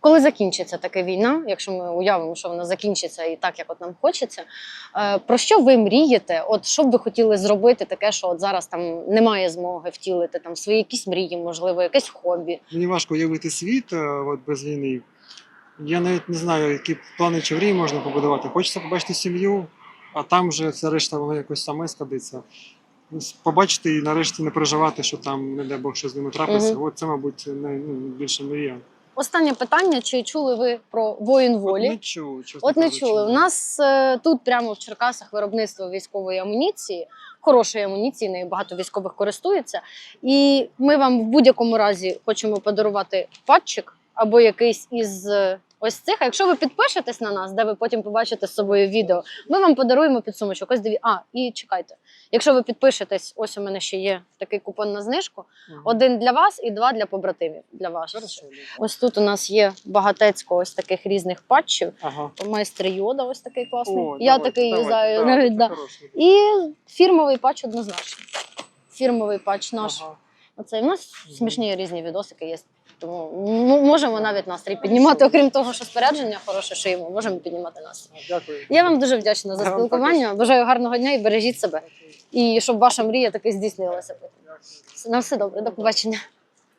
Коли закінчиться така війна, якщо ми уявимо, що вона закінчиться і так, як от нам хочеться, е, про що ви мрієте? От що б ви хотіли зробити, таке, що от зараз там немає змоги втілити там свої якісь мрії, можливо, якесь хобі. Мені важко уявити світ е, от без війни. Я навіть не знаю, які плани чи мрії можна побудувати. Хочеться побачити сім'ю, а там вже все решта воно якось саме складеться. Побачити і нарешті не переживати, що там, не дай Бог, що з ними трапиться. От це, мабуть, най- ну, мрія. Останнє питання: чи чули ви про воїн От не чесно От не кажучи. чули. У нас е, тут прямо в Черкасах виробництво військової амуніції, хорошої амуніції, нею багато військових користується. І ми вам в будь-якому разі хочемо подарувати патчик або якийсь із е, ось цих. А якщо ви підпишетесь на нас, де ви потім побачите з собою відео, ми вам подаруємо підсумочок. Ось диві. А, і чекайте. Якщо ви підпишетесь, ось у мене ще є такий купон на знижку. Ага. Один для вас і два для побратимів. Для вас. Хорошо. Ось тут у нас є багатецько ось таких різних патчів. Ага. Майстер Йода, ось такий класний. О, Я давайте, такий давайте, юзаю да, навіть. Да. І фірмовий патч однозначно. Фірмовий патч наш. Ага. Оцей. У нас смішні різні відосики є. Тому ну, можемо навіть настрій піднімати, окрім того, що спорядження хороше що йому можемо піднімати настрій. Дякую. Я вам дуже вдячна за спілкування. Бажаю гарного дня і бережіть себе. І щоб ваша мрія таки здійснилася. На все добре, до побачення.